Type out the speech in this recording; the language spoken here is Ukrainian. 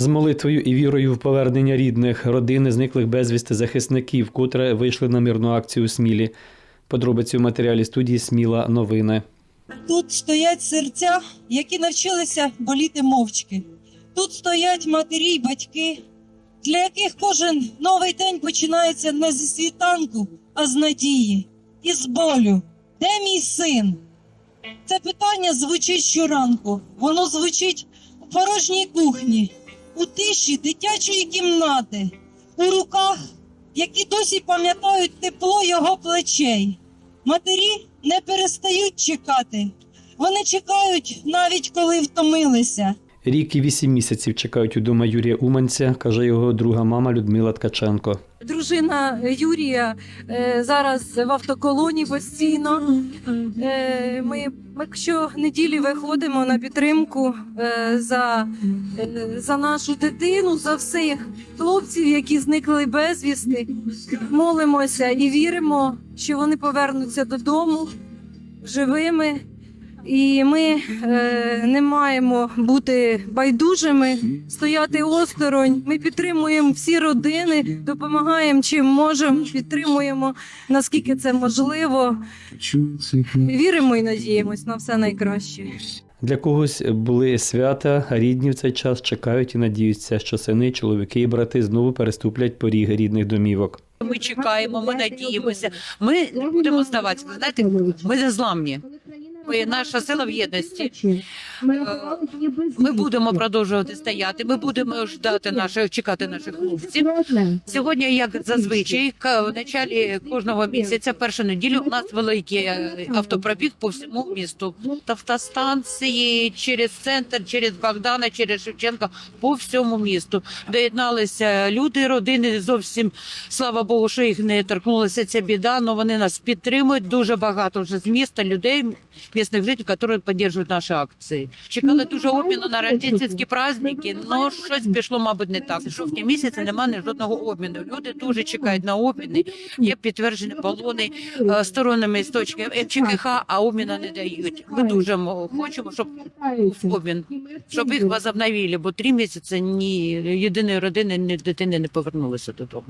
З молитвою і вірою в повернення рідних, родини зниклих безвісти захисників, котре вийшли на мирну акцію Смілі. Подробиці в матеріалі студії Сміла новини. Тут стоять серця, які навчилися боліти мовчки. Тут стоять матері й батьки, для яких кожен новий день починається не зі світанку, а з надії і з болю. Де мій син? Це питання звучить щоранку. Воно звучить у порожній кухні, у тиші дитячої кімнати, у руках, які досі пам'ятають тепло його плечей. Матері не перестають чекати. Вони чекають навіть коли втомилися. Рік і вісім місяців чекають удома Юрія Уманця, каже його друга мама Людмила Ткаченко. Дружина Юрія е, зараз в автоколоні постійно. Е, ми, ми щонеділі виходимо на підтримку е, за, за нашу дитину, за всіх хлопців, які зникли безвісти. Молимося і віримо, що вони повернуться додому живими. І ми е, не маємо бути байдужими, стояти осторонь. Ми підтримуємо всі родини, допомагаємо чим можемо, підтримуємо наскільки це можливо. Віримо і надіємось на все найкраще. Для когось були свята, рідні в цей час чекають і надіються, що сини, чоловіки і брати знову переступлять поріг рідних домівок. Ми чекаємо, ми надіємося. Ми не будемо здаватися. Знаєте, ми незламні. Ми наша сила в єдності. Ми будемо продовжувати стояти. Ми будемо ждати наших, чекати наших хлопців. Сьогодні, як зазвичай, в началі кожного місяця, першу неділю, у нас великий е, автопробіг по всьому місту. Автостанції через центр, через Богдана, через Шевченка, по всьому місту. Доєдналися люди, родини зовсім слава Богу, що їх не торкнулася ця біда. але вони нас підтримують. Дуже багато вже з міста людей, місцевих жителів, які підтримують наші акції. Чекали дуже обміну на рождественські праздники, але щось пішло, мабуть, не так. В жовтні місяці немає жодного обміну. Люди дуже чекають на обміни. Є підтверджені полони е, сторонніми істочниками МЧКХ, а обміну не дають. Ми дуже мо- хочемо, щоб обмін, щоб їх возобновили, бо три місяці ні єдиної родини, ні дитини не повернулися додому.